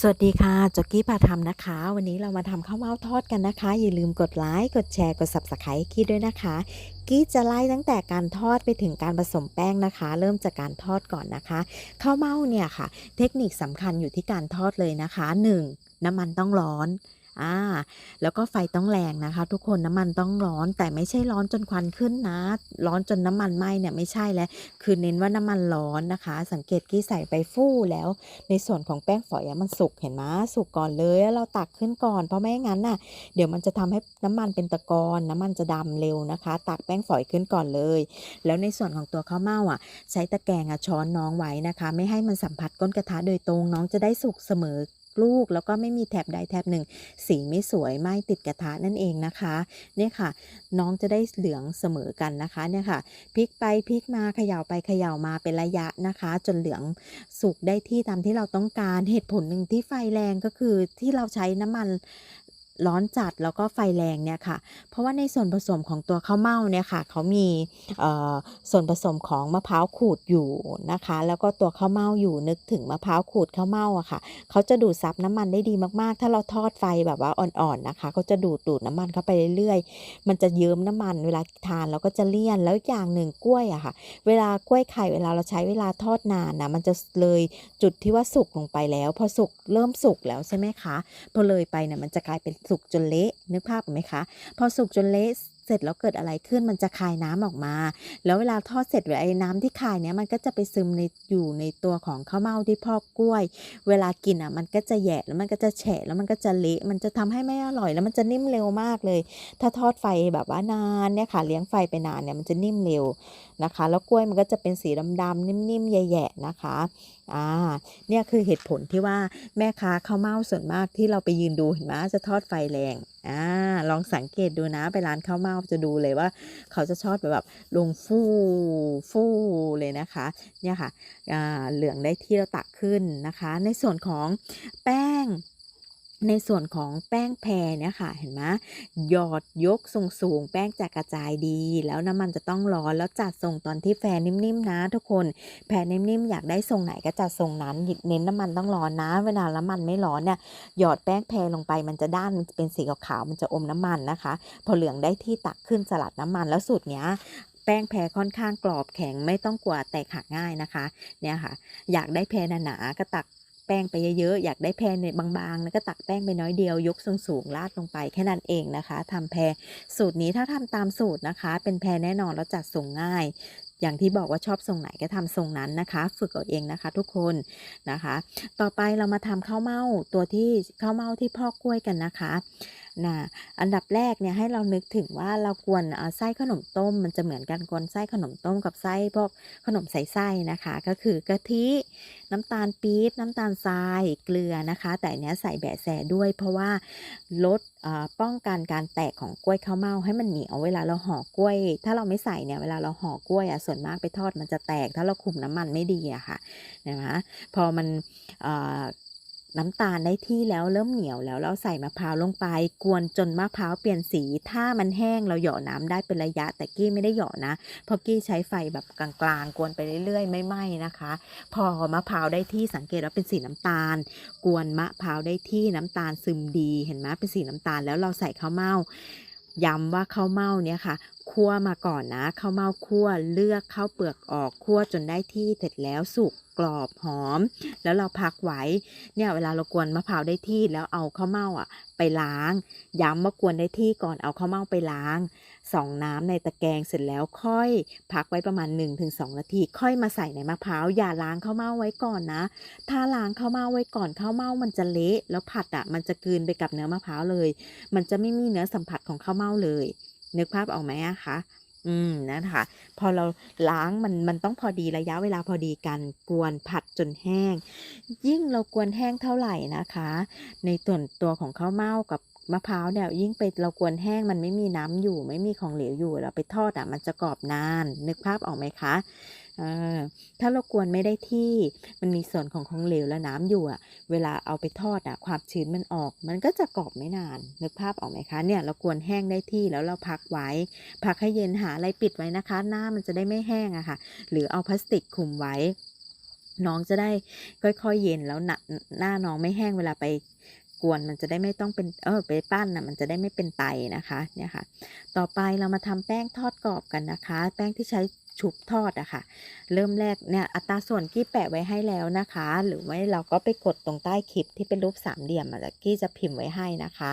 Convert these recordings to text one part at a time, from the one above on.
สวัสดีค่ะจอกกี้พาทำนะคะ วันนี้เรามาทำข้าวเม่าทอดกันนะคะ อย่าลืมกดไลค์กดแชร์กด subscribe กี้ด้วยนะคะ กี้จะไล่ตั้งแต่การทอดไปถึงการผสมแป้งนะคะ เริ่มจากการทอดก่อนนะคะข้าวเม่าเนี่ยค่ะ เทคนิคสำคัญอยู่ที่การทอดเลยนะคะ 1. น้ำมันต้องร้อน อ่า แล้วก็ไฟต้องแรงนะคะ ทุกคนน้ำมันต้องร้อนแต่ไม่ใช่ร้อนจนควันขึ้นนะ ร้อนจนน้ำมันไหม้เนี่ยไม่ใช่แล้ว คือเน้นว่าน้ำมันร้อนนะคะ สังเกตกี้ใส่ไปฟู่แล้ว ในส่วนของแป้งฝอยมันสุกเห็นไหมสุกก่อนเลยแล้วเราตักขึ้นก่อนเพราะไม่งั้นน่ะเดี๋ยวมันจะทำให้น้ำมันเป็นตะกอนน้ำมันจะดำเร็วนะคะ ตักแป้งฝอยขึ้นก่อนเลย แล้วในส่วนของตัวข้าวเม่าอะ ใช้ตะแกรงอะช้อนน้องไว้นะคะ ไม่ให้มันสัมผัสก้นกระทะโดยตรงน้องจะได้สุกเสมอ ลูก แล้วก็ไม่มีแถบใดแถบหนึ่ง สีไม่สวยไม่ติดกระทะนั่นเองนะคะเนี่ยค่ะ น้องจะได้เหลืองเสมอกันนะคะเนี่ยค่ะพลิกไปพลิกมาเขย่าไปเขย่ามาเป็นระยะนะคะ จนเหลืองสุกได้ที่ตามที่เราต้องการเหตุผลหนึ่งที่ไฟแรงก็คือที่เราใช้น้ำมัน ร้อนจัดแล้วก็ไฟแรงเนี่ยค่ะ เพราะว่าในส่วนผสมของตัวข้าวเม่าเนี่ยค่ะเขามีส่วนผสมของมะพร้าวขูดอยู่นะคะ แล้วก็ตัวข้าวเม่าอยู่นึกถึงมะพร้าวขูดข้าวเม่าอะค่ะเขาจะดูดซับน้ำมันได้ดีมากๆ ถ้าเราทอดไฟแบบว่าอ่อนๆนะคะเขาจะดูดดูดน้ำมันเข้าไปเรื่อยๆ มันจะเยิ้มน้ำมันเวลาทานแล้วก็จะเลี่ยนแล้วอย่างหนึ่งกล้วยอะค่ะ เวลากล้วยไข่เวลาเราใช้เวลาทอดนานนะมันจะเลยจุดที่ว่าสุกลงไปแล้ว พอสุกเริ่มสุกแล้วใช่ไหมคะพอเลยไปเนี่ยมันจะกลายเป็นสุกจนเละนึกภาพออกไหมคะ พอสุกจนเละ เสร็จแล้วเกิดอะไรขึ้นมันจะคายน้ำออกมา แล้วเวลาทอดเสร็จไอ้น้ำที่คายเนี่ยมันก็จะไปซึมในอยู่ในตัวของข้าวเม่าที่พอกกล้วย เวลากินอะมันก็จะแยะแล้วมันก็จะแฉะแล้วมันก็จะเละมันจะทำให้ไม่อร่อย แล้วมันจะนิ่มเร็วมากเลย ถ้าทอดไฟแบบว่านานเนี่ยค่ะเลี้ยงไฟไปนานเนี่ยมันจะนิ่มเร็วนะคะ แล้วกล้วยมันก็จะเป็นสีดำๆนิ่มๆแย่ๆนะคะอ่าเนี่ยคือเหตุผลที่ว่าแม่ค้าข้าวเม่าส่วนมากที่เราไปยืนดูเห็นไหมจะทอดไฟแรงอ่าลองสังเกตดูนะไปร้านข้าวเม่าจะดูเลยว่า เขาจะชอบแบบลงฟู่ฟู่เลยนะคะเนี่ยค่ะเหลืองได้ที่เราตักขึ้นนะคะ ในส่วนของแป้ง ในส่วนของแป้งแพรเนี่ยค่ะเห็นไหมหยอดยกสูงสูง แป้งจะกระจายดี แล้วน้ำมันจะต้องร้อนแล้วจัดทรงตอนที่แฟรนิ่มๆนะ ทุกคนแพรนิ่มๆอยากได้ทรงไหนก็จัดทรงนั้นเน้นน้ำมันต้องร้อนนะ เวลาน้ำมันไม่ร้อนเนี่ยหยอดแป้งแพรลงไปมันจะด้านมันจะเป็นสีขาวๆมันจะอมน้ำมันนะคะ พอเหลืองได้ที่ตักขึ้นสลัดน้ำมันแล้วสูตรเนี้ยแป้งแพรค่อนข้างกรอบแข็งไม่ต้องกลัวแตกหักง่ายนะคะเนี่ยค่ะ อยากได้แพรหนาๆก็ตัก แป้งไปเยอะๆ อยากได้แพรเนี่ยบางๆแล้วก็ตักแป้งไปน้อยเดียวยกสูงๆลาดลงไปแค่นั้นเองนะคะทำแพรสูตรนี้ถ้าทำตามสูตรนะคะ เป็นแพรแน่นอนแล้วจัดส่งง่ายอย่างที่บอกว่าชอบทรงไหนก็ทำทรงนั้นนะคะ ฝึกเอาเองนะคะ ทุกคนนะคะ ต่อไปเรามาทำข้าวเม่าตัวที่ข้าวเม่าที่พอกกล้วยกันนะคะ นะอันดับแรกเนี่ยให้เรานึกถึงว่าเรากวนไส้ขนมต้ม มันจะเหมือนกันกวนไส้ขนมต้มกับไส้พวกขนมใส่ไส้นะคะ ก็คือกะทิน้ำตาลปี๊บน้ำตาลทรายเกลือนะคะ แต่เนี้ยใส่แบะแสด้วย เพราะว่าลดป้องกันการแตกของกล้วยข้าวเม่าให้มันเหนียวเวลาเราห่อกล้วย ถ้าเราไม่ใส่เนี่ยเวลาเราห่อกล้วยอะส่วนมากไปทอดมันจะแตก ถ้าเราคุมน้ำมันไม่ดีอะค่ะนะคะพอมันเน้ำตาลได้ที่แล้วเริ่มเหนียวแล้วเราใส่มะพร้าวลงไป กวนจนมะพร้าวเปลี่ยนสี ถ้ามันแห้งเราเหยาะน้ำได้เป็นระยะ แต่กี้ไม่ได้เหยาะนะเพราะกี้ใช้ไฟแบบกลางๆ กวนไปเรื่อยๆ ไม่ไหม้นะคะ พอมะพร้าวได้ที่สังเกตว่าเป็นสีน้ำตาล กวนมะพร้าวได้ที่น้ำตาลซึมดี เห็นไหมเป็นสีน้ำตาลแล้วเราใส่ข้าวเม่าย้ำว่าข้าวเม่าเนี่ยค่ะ คั่วมาก่อนนะข้าวเม่าคั่วเลือกข้าวเปลือกออกคั่วจนได้ที่เสร็จแล้วสุกกรอบหอม แล้วเราพักไว้เนี่ยเวลาเรากวนมะพร้าวได้ที่แล้วเอาข้าวเม่าอะ ไปล้าง ย้ำว่ากวนได้ที่ก่อนเอาข้าวเม่าไปล้างสองน้ำในตะแกรงเสร็จแล้วค่อย พักไว้ประมาณ 1-2 นาที ค่อยมาใส่ในมะพร้าวอย่าล้างข้าวเม่าไว้ก่อนนะ ถ้าล้างข้าวเม่าไว้ก่อนข้าวเม่ามันจะเละแล้วผัดอะมันจะกลืนไปกับเนื้อมะพร้าวเลย มันจะไม่มีเนื้อสัมผัสของข้าวเม่าเลย นึกภาพออกไหมอะคะอืมนะคะพอเราล้างมันมันต้องพอดีระยะเวลาพอดีกันกวนผัดจนแห้ง ยิ่งเรากวนแห้งเท่าไหร่นะคะ ในส่วนตัวของข้าวเม่ากับมะพร้าวเนี่ยยิ่งไปเรากวนแห้งมันไม่มีน้ำอยู่ ไม่มีของเหลวอยู่เราไปทอดอะมันจะกรอบนาน นึกภาพออกไหมคะ ถ้าเรากวนไม่ได้ที่มันมีส่วนของของเหลวและน้ำอยู่อะเวลาเอาไปทอดอะความชื้นมันออก มันก็จะกรอบไม่นานนึกภาพออกไหมคะเนี่ยเรากวนแห้งได้ที่แล้วเราพักไว้ พักให้เย็นหาอะไรปิดไว้นะคะ หน้ามันจะได้ไม่แห้งอะค่ะ หรือเอาพลาสติกคลุมไว้ น้องจะได้ค่อยๆเย็นแล้วหน้าหน้าน้องไม่แห้งเวลาไปกวนมันจะได้ไม่ต้องเป็นเออไปปั้นนะมันจะได้ไม่เป็นไตนะคะเนี่ยค่ะ ต่อไปเรามาทำแป้งทอดกรอบกันนะคะ แป้งที่ใช้ ชุบทอดอะค่ะ เริ่มแรกเนี่ยอัตราส่วนกี้แปะไว้ให้แล้วนะคะ หรือไม่เราก็ไปกดตรงใต้คลิปที่เป็นรูปสามเหลี่ยมอะกี้จะพิมพ์ไว้ให้นะคะ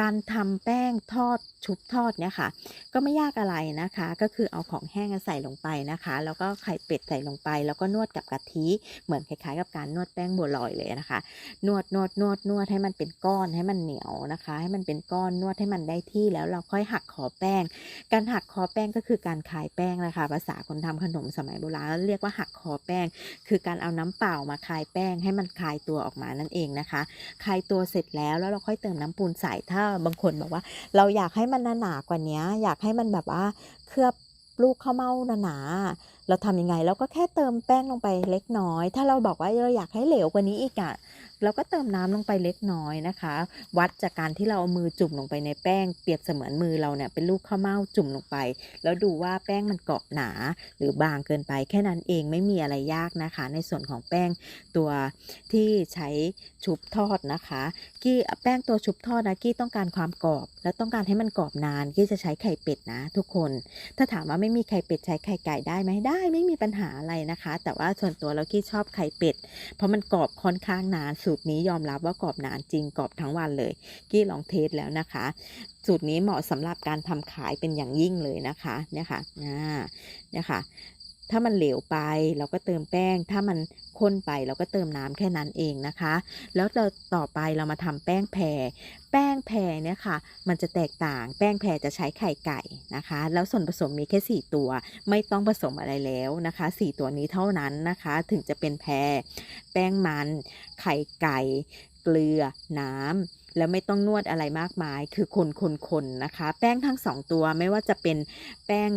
การทำแป้งทอดชุบทอดเนี่ยค่ะ ก็ไม่ยากอะไรนะคะ ก็คือเอาของแห้งใส่ลงไปนะคะ แล้วก็ไข่เป็ดใส่ลงไป แล้วก็นวดกับกะทิเหมือนคล้ายๆ กับการนวดแป้งบัวลอยเลยนะคะ นวดนวดนวดนวดให้มันเป็นก้อนให้มันเหนียวนะคะ ให้มันเป็นก้อนนวดให้มันได้ที่แล้วเราค่อยหักคอแป้ง การหักคอแป้งก็คือการคายแป้งนะคะ ภาษาคนทำขนมสมัยโบราณเรียกว่าหักคอแป้ง คือการเอาน้ำเปล่ามาคายแป้งให้มันคายตัวออกมานั่นเองนะคะ คายตัวเสร็จแล้วแล้วเราค่อยเติมน้ำปูนใส่ถ้าบางคนบอกว่า เราอยากให้มันหนาๆกว่านี้อยากให้มันแบบว่าเคลือบลูกข้าวเม่าหนาๆเราทำยังไงเราก็แค่เติมแป้งลงไปเล็กน้อย ถ้าเราบอกว่าเราอยากให้เหลวกว่านี้อีกอะ เราก็เติมน้ำลงไปเล็กน้อยนะคะ วัดจากการที่เราเอามือจุ่มลงไปในแป้งเปรียบเสมือนมือเราเนี่ยเป็นลูกข้าวเม่าจุ่มลงไป แล้วดูว่าแป้งมันเกาะหนา หรือบางเกินไปแค่นั้นเองไม่มีอะไรยากนะคะ ในส่วนของแป้งตัวที่ใช้ชุบทอดนะคะกี้แป้งตัวชุบทอดนะกี้ต้องการความกรอบ และต้องการให้มันกรอบนานกี้จะใช้ไข่เป็ดนะ ทุกคน ถ้าถามว่าไม่มีไข่เป็ดใช้ไข่ไก่ได้ไหมได้ ไม่มีปัญหาอะไรนะคะ แต่ว่าส่วนตัวเรากี้ชอบไข่เป็ด เพราะมันกรอบค่อนข้างนานสูตรนี้ยอมรับว่ากรอบนานจริงกรอบทั้งวันเลย กี้ลองเทสแล้วนะคะ สูตรนี้เหมาะสำหรับการทำขายเป็นอย่างยิ่งเลยนะคะเนี่ยค่ะอ่าเนี่ยค่ะ ถ้ามันเหลวไปเราก็เติมแป้ง ถ้ามันข้นไปเราก็เติมน้ำแค่นั้นเองนะคะ แล้วเราต่อไปเรามาทำแป้งแผ่แป้งแผ่เนี่ยค่ะ มันจะแตกต่าง แป้งแผ่จะใช้ไข่ไก่นะคะ แล้วส่วนผสมมีแค่ 4 ตัว ไม่ต้องผสมอะไรแล้วนะคะ 4 ตัวนี้เท่านั้นนะคะ ถึงจะเป็นแพรแป้งมัน ไข่ไก่ เกลือ น้ำแล้วไม่ต้องนวดอะไรมากมาย คือคนคนคนนะคะ แป้งทั้งสองตัวไม่ว่าจะเป็นแป้ง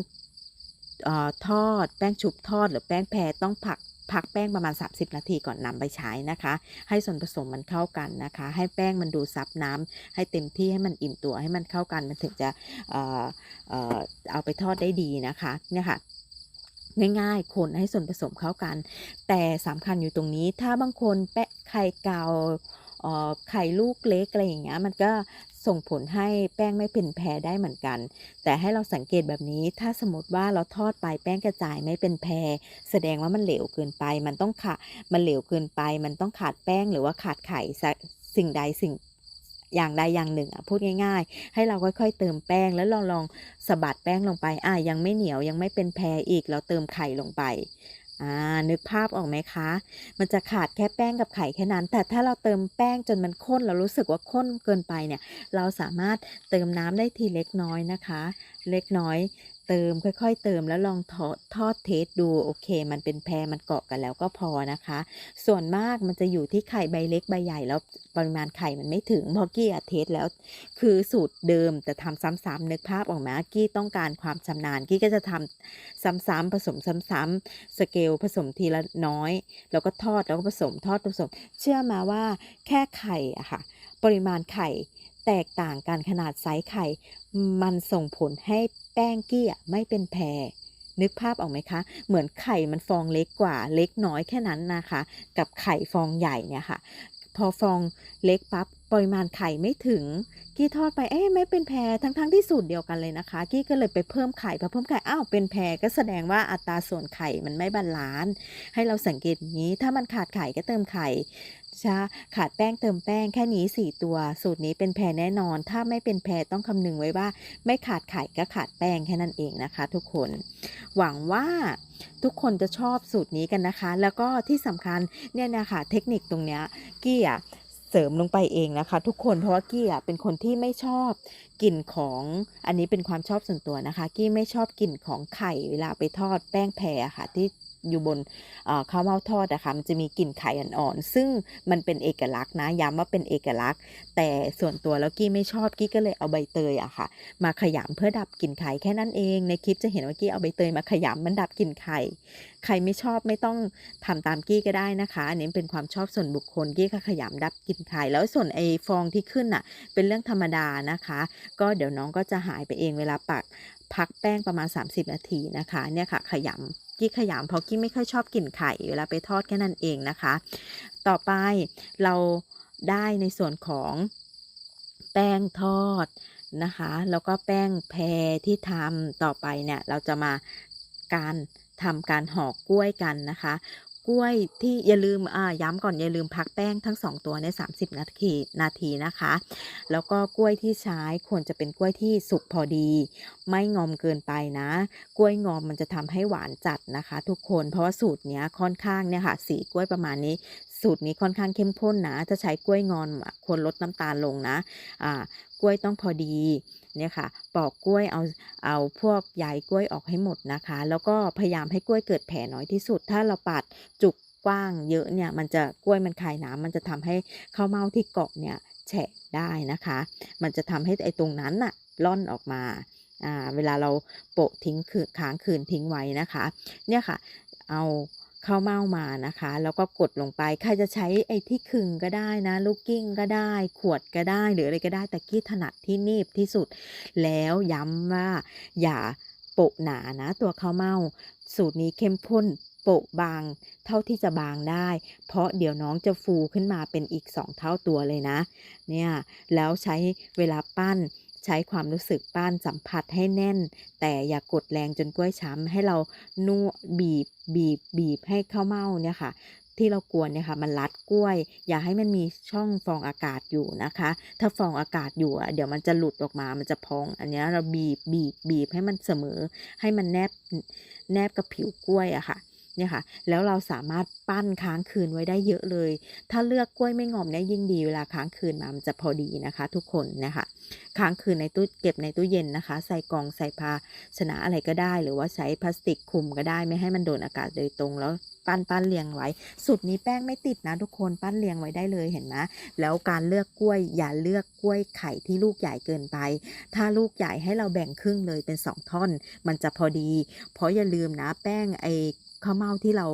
ทอดแป้งชุบทอดหรือแป้งแพรต้องผักพักแป้งประมาณ 30 นาทีก่อนนำไปใช้นะคะ ให้ส่วนผสมมันเข้ากันนะคะ ให้แป้งมันดูซับน้ำให้เต็มที่ให้มันอิ่มตัวให้มันเข้ากันมันถึงจะเอ่อเอ่อเอาไปทอดได้ดีนะคะเนี่ยค่ะง่ายๆ คนให้ส่วนผสมเข้ากัน แต่สำคัญอยู่ตรงนี้ถ้าบางคนแปะไข่เกาเอ่อไข่ลูกเล็กอะไรอย่างเงี้ยมันก็ ส่งผลให้แป้งไม่เป็นแพรได้เหมือนกัน แต่ให้เราสังเกตแบบนี้ ถ้าสมมติว่าเราทอดไปแป้งกระจายไม่เป็นแพร แสดงว่ามันเหลวเกินไป มันต้องขาดมันเหลวเกินไป มันต้องขาดแป้งหรือว่าขาดไข่สิ่งใดสิ่งอย่างใดอย่างหนึ่งอะพูดง่าย ๆ ให้เราค่อยๆ เติมแป้งแล้วลองลองสะบัดแป้งลงไปอะยังไม่เหนียวยังไม่เป็นแพรอีกเราเติมไข่ลงไป อ่านึกภาพออกไหมคะ มันจะขาดแค่แป้งกับไข่แค่นั้น แต่ถ้าเราเติมแป้งจนมันข้นเรารู้สึกว่าข้นเกินไปเนี่ย เราสามารถเติมน้ำได้ทีเล็กน้อยนะคะ เล็กน้อย เติมค่อยๆ เติมแล้วลองทอดทอดเทสดูโอเค มันเป็นแพรมันเกาะกันแล้วก็พอนะคะ ส่วนมากมันจะอยู่ที่ไข่ใบเล็กใบใหญ่แล้วปริมาณไข่มันไม่ถึงพราะกี้อะเทสแล้ว คือสูตรเดิมแต่ทำซ้ำๆนึกภาพออกไหมกี้ต้องการความชำนาญกี้ก็จะทำซ้ำๆผสมซ้ำๆสเกลผสมทีละน้อย แล้วก็ทอดแล้วก็ผสมทอดผสม เชื่อมาว่าแค่ไข่อะค่ะ ปริมาณไข่ แตกต่างกันขนาดไซส์ไข่ มันส่งผลให้แป้งกี้อะไม่เป็นแพรนึกภาพออกไหมคะ เหมือนไข่มันฟองเล็กกว่า เล็กน้อยแค่นั้นนะคะ กับไข่ฟองใหญ่เนี่ยค่ะ พอฟองเล็กปั๊บปริมาณไข่ไม่ถึง กี้ทอดไป เอ๊ะไม่เป็นแพรทั้งๆทที่สูตรเดียวกันเลยนะคะ กี้ก็เลยไปเพิ่มไข่พอเพิ่มไข่ อ้าว เป็นแพรก็แสดงว่าอัตราส่วนไข่มันไม่บาลานซ์ ให้เราสังเกตงนี้ ถ้ามันขาดไข่ก็เติมไข่ ช่ขาดแป้งเติมแป้งแค่นี้ 4 ตัว สูตรนี้เป็นแพรแน่นอน ถ้าไม่เป็นแพรต้องคำนึงไว้ว่า ไม่ขาดไข่ก็ขาดแป้งแค่นั้นเองนะคะ ทุกคน หวังว่าทุกคนจะชอบสูตรนี้กันนะคะ แล้วก็ที่สำคัญเนี่ยนะคะเทคนิคตรงเนี้ยกี้อะเสริมลงไปเองนะคะ ทุกคนเพราะว่ากี้อะเป็นคนที่ไม่ชอบกลิ่นของอันนี้เป็นความชอบส่วนตัวนะคะ กี้ไม่ชอบกลิ่นของไข่เวลาไปทอดแป้งแพรค่ะที่ อยู่บนข้าวเม่าทอดอะคะมันจะมีกลิ่นไข่อ่อนๆซึ่งมันเป็นเอกลักษณ์นะย้ำว่าเป็นเอกลักษณ์ แต่ส่วนตัวแล้วกี้ไม่ชอบกี้ก็เลยเอาใบเตยอะค่ะ มาขยำเพื่อดับกลิ่นไข่แค่นั้นเองในคลิปจะเห็นว่ากี้เอาใบเตยมาขยำมันดับกลิ่นไข่ใครไม่ชอบไม่ต้องทำตามกี้ก็ได้นะคะอันนี้เป็นความชอบส่วนบุคคลกี้ก็ขยำดับกลิ่นไข่แล้วส่วนไอ้ฟองที่ขึ้นน่ะเป็นเรื่องธรรมดานะคะ ก็เดี๋ยวน้องก็จะหายไปเองเวลาปักพักแป้งประมาณ 30 นาทีนะคะเนี่ยค่ะขยำ กี้ขยำเพราะกี้ไม่ค่อยชอบกลิ่นไข่เวลาไปทอดแค่นั้นเองนะคะ ต่อไปเราได้ในส่วนของแป้งทอดนะคะ แล้วก็แป้งแพรที่ทำต่อไปเนี่ย เราจะมาการทำการห่อกล้วยกันนะคะ กล้วยที่อย่าลืมอ่าย้ำก่อนอย่าลืมพักแป้งทั้งสองตัวใน 30 นาทีนาทีนะคะ แล้วก็กล้วยที่ใช้ควรจะเป็นกล้วยที่สุกพอดี ไม่งอมเกินไปนะ กล้วยงอมมันจะทำให้หวานจัดนะคะ ทุกคนเพราะว่าสูตรเนี้ยค่อนข้างเนี่ยค่ะสีกล้วยประมาณนี้ สูตรนี้ค่อนข้างเข้มข้นนะถ้าใช้กล้วยงอมควรลดน้ำตาลลงนะอ่ากล้วยต้องพอดี เนี่ยค่ะปอกกล้วยเอาเอาพวกใยกล้วยออกให้หมดนะคะ แล้วก็พยายามให้กล้วยเกิดแผลน้อยที่สุด ถ้าเราปัดจุกกว้างเยอะเนี่ยมันจะกล้วยมันคายน้ำมันจะทำให้ข้าวเม่าที่เกาะเนี่ยแฉะได้นะคะ มันจะทำให้ไอ้ตรงนั้นน่ะล่อนออกมาอ่าเวลาเราโปะทิ้งคือค้างคืนทิ้งไว้นะคะ เนี่ยค่ะ เอา ข้าวเม่ามานะคะ แล้วก็กดลงไปใครจะใช้ไอ้ที่ขึงก็ได้นะ ลูกกิ้งก็ได้ ขวดก็ได้ หรืออะไรก็ได้แต่กี้ถนัดที่นีบที่สุด แล้วย้ำว่าอย่าโปะหนานะตัวข้าวเม่า สูตรนี้เข้มข้นโปะบางเท่าที่จะบางได้ เพราะเดี๋ยวน้องจะฟูขึ้นมาเป็นอีกสองเท่าตัวเลยนะ เนี่ยแล้วใช้เวลาปั้น ใช้ความรู้สึกปั้นสัมผัสให้แน่น แต่อย่ากกดแรงจนกล้วยช้ำให้เรานวดบีบบีบบีบให้ข้าวเม่าเนี่ยค่ะที่เรากวนเนี่ยค่ะมันรัดกล้วย อย่าให้มันมีช่องฟองอากาศอยู่นะคะ ถ้าฟองอากาศอยู่เดี๋ยวมันจะหลุดออกมามันจะพอง อันนี้เราบีบบีบบีบให้มันเสมอ ให้มันแนบแนบกับผิวกล้วยอะค่ะ เนี่ยค่ะ แล้วเราสามารถปั้นค้างคืนไว้ได้เยอะเลย ถ้าเลือกกล้วยไม่งอมเนี่ยยิ่งดีเวลาค้างคืนมามันจะพอดีนะคะ ทุกคนนะคะ ค้างคืนในตู้เก็บในตู้เย็นนะคะ ใส่กล่องใส่ภาชนะอะไรก็ได้ หรือว่าใช้พลาสติกคลุมก็ได้ไม่ให้มันโดนอากาศโดยตรงแล้วปั้นปั้นเรียงไว้สูตรนี้แป้งไม่ติดนะทุกคนปั้นเรียงไว้ได้เลยเห็นไหมแล้วการเลือกกล้วยอย่าเลือกกล้วยไข่ที่ลูกใหญ่เกินไป ถ้าลูกใหญ่ให้เราแบ่งครึ่งเลยเป็นสองท่อน มันจะพอดี เพราะอย่าลืมนะแป้งไอ ข้าวเม่าที่เรา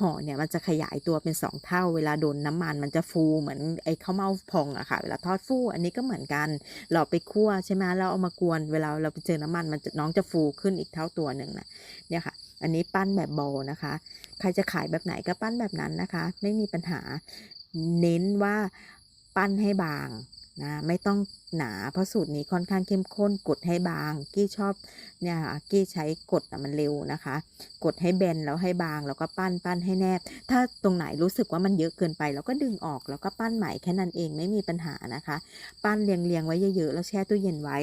ห่อเนี่ยมันจะขยายตัวเป็นสองเท่า เวลาโดนน้ำมันมันจะฟูเหมือนไอ้ข้าวเม่าพองอะค่ะ เวลาทอดฟูอันนี้ก็เหมือนกัน เราไปคั่วใช่ไหมแล้วเอามากวนเวลาเราไปเจอน้ำมันมันจะน้องจะฟูขึ้นอีกเท่าตัวหนึ่งนะเนี่ยค่ะ อันนี้ปั้นแบบโบนะคะ ใครจะขายแบบไหนก็ปั้นแบบนั้นนะคะ ไม่มีปัญหาเน้นว่าปั้นให้บาง นะไม่ต้องหนาเพราะสูตรนี้ค่อนข้างเข้มข้นกดให้บาง กี้ชอบเนี่ยค่ะกี้ใช้กดอะมันเร็วนะคะ กดให้แบนแล้วให้บางแล้วก็ปั้นปั้นให้แนบ ถ้าตรงไหนรู้สึกว่ามันเยอะเกินไปเราก็ดึงออกแล้วก็ปั้นใหม่แค่นั้นเองไม่มีปัญหานะคะ ปั้นเรียงเรียงๆไว้เยอะๆแล้วแช่ตู้เย็นไว้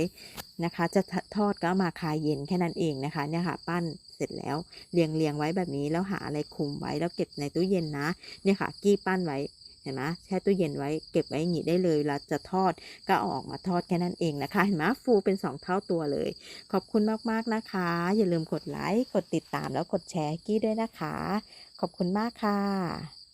นะคะ จะทอดก็มาคายเย็นแค่นั้นเองนะคะเนี่ยค่ะปั้นเสร็จแล้วเรียงเรียงๆไว้แบบนี้แล้วหาอะไรคลุมไว้แล้วเก็บในตู้เย็นนะ เนี่ยค่ะ กี้ปั้นไว้ เห็นไหมแช่ตู้เย็นไว้เก็บไว้อย่างนี้ได้เลยแล้วจะทอดก็ออกมาทอดแค่นั้นเองนะคะ เห็นไหมฟูเป็นสองเท่าตัวเลย ขอบคุณมาก ๆ นะคะ อย่าลืมกดไลค์กดติดตามแล้วกดแชร์กี้ด้วยนะคะ ขอบคุณมากค่ะ